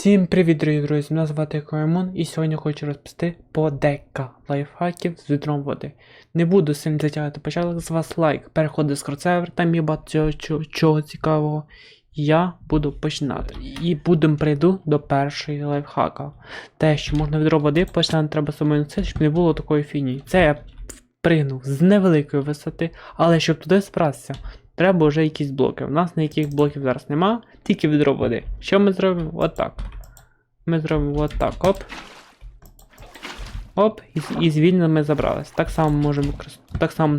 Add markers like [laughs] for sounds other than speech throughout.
Всім привіт, дорогі друзі! Мене звати Коемон і сьогодні хочу розповісти по дека лайфхаків з відром води. Не буду сильно затягувати початок, з вас лайк, переходи з сервер, там є багато цього, чого, чого цікавого. Я буду починати. І будемо прийду до першої лайфхака. Те, що можна відро води, починати треба самою це, щоб не було такої фіні. Це я впригнув з невеликої висоти, але щоб туди спратися, треба вже якісь блоки. У нас ніяких блоків зараз нема, тільки відро води. Що ми зробимо? Отак. Ми зробимо отак. Оп. Оп, і, і звільно ми забрались. Так само можемо. Так само,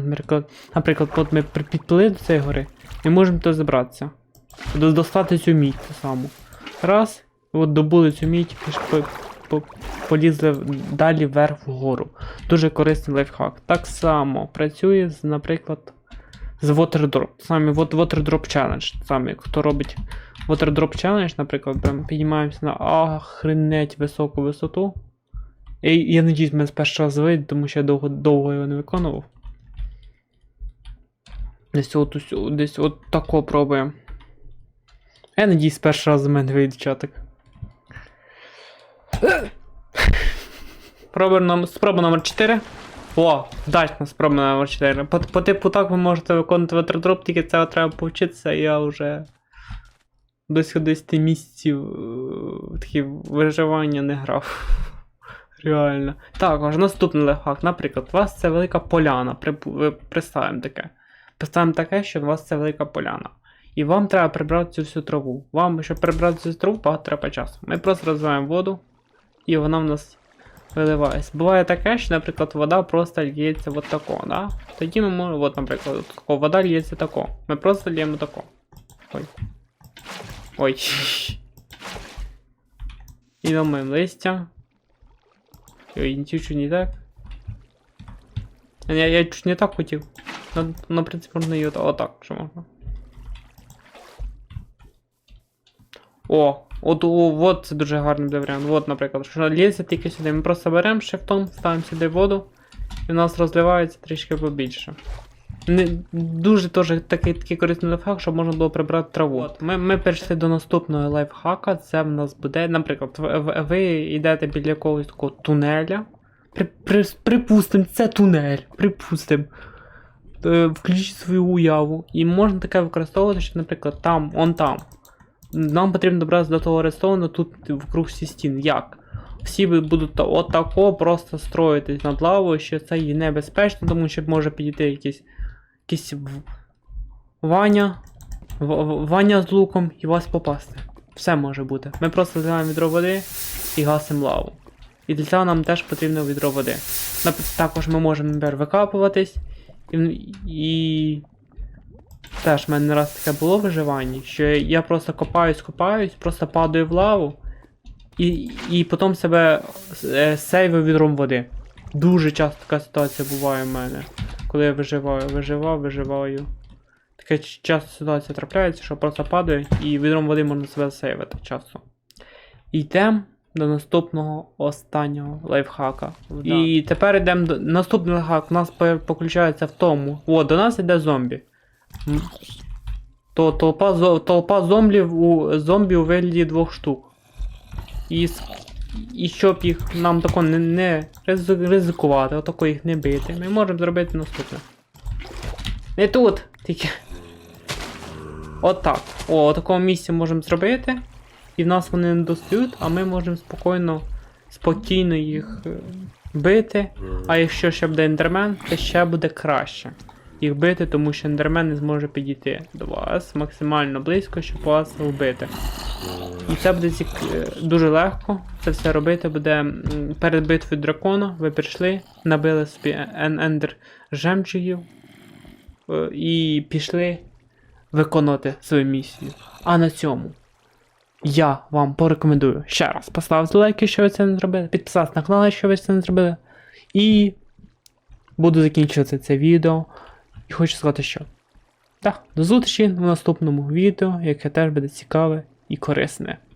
наприклад, от ми підплили до цієї гори, ми можемо тут забратися. Достати цю мідь ту саму. Раз, і от добули цю мідь, по, полізли далі вверх вгору. Дуже корисний лайфхак. Так само працює наприклад, з Water Drop. Саме от Water Drop Challenge. Саме хто робить Water Drop Challenge, наприклад, прям піднімаємося на охренеть високу висоту. І я надіюсь, мене з першого разу вийде, тому що я довго, довго його не виконував. Десь от десь от тако пробуємо. Я надіюсь, з першого разу в мене вийде чатик. Проба номер 4. О, вдачна спроба номер 4. По, по типу так ви можете виконувати ватердроп, тільки це треба повчитися, я вже близько 10 місяців е, такі виживання не грав. [laughs] Реально. Також наступний лайфхак. Наприклад, у вас це велика поляна. Припу- Представимо таке. Представимо таке, що у вас це велика поляна. І вам треба прибрати цю всю траву. Вам, щоб прибрати цю траву, багато треба часу. Ми просто розвиваємо воду, і вона в нас виливається. Буває таке, що, наприклад, вода просто лється от тако, да? Тоді ми можемо, от, наприклад, от тако, вода лється тако. Ми просто лємо тако. Ой. Ой. І ламаємо листя. Ой, чуть не так. Я, я чуть не так хотів. На, на принципі, можна от, отак, що можна. О, от, от це дуже гарний буде варіант. От, наприклад, що лізе тільки сюди. Ми просто беремо шифтом, ставимо сюди воду, і в нас розливається трішки побільше. Не, дуже теж такий, такий корисний лайфхак, щоб можна було прибрати траву. От, ми, ми перейшли до наступного лайфхака. Це в нас буде, наприклад, ви, ви- ви йдете біля якогось такого тунеля. При, при, припустимо, це тунель. Припустимо. Е, Включіть свою уяву. І можна таке використовувати, що, наприклад, там, он там. Нам потрібно добратися до того ресторану тут вкруг всі стін. Як? Всі будуть отако просто строїтись над лавою, що це є небезпечно, тому що може підійти якийсь, якийсь Ваня, Ваня з луком і вас попасти. Все може бути. Ми просто зливаємо відро води і гасимо лаву. І для цього нам теж потрібно відро води. Також ми можемо викапуватись і, і Теж в мене не раз таке було в виживанні, що я просто копаюсь, копаюсь, просто падаю в лаву і, і потім себе е, сейвив відром води. Дуже часто така ситуація буває в мене. Коли я виживаю, виживав, виживаю. Така часто ситуація трапляється, що просто падаю і відром води можна себе сейвити часто. Йдемо до наступного останнього лайфхака. І тепер йдемо до наступний лайфхак. У нас по- поключається в тому. О, до нас йде зомбі. То толпа, толпа зомбів у зомбі у вигляді двох штук. І, і щоб їх нам тако не, не ризикувати, отако їх не бити, ми можемо зробити наступне. Не тут! Тільки. Отак. О, такому місці можемо зробити. І в нас вони не достають, а ми можемо спокійно, спокійно їх е, бити. А якщо ще буде ендермен, то ще буде краще їх бити, тому що ендермен не зможе підійти до вас максимально близько, щоб вас вбити. І це буде цік... е, дуже легко. Це все робити буде перед битвою дракона. Ви прийшли, набили собі ендер жемчугів е, і пішли виконувати свою місію. А на цьому я вам порекомендую ще раз поставити лайк, якщо ви це не зробили, підписатися на канал, якщо ви це не зробили. І буду закінчувати це відео. І хочу сказати, що. Так, до зустрічі в наступному відео, яке теж буде цікаве і корисне.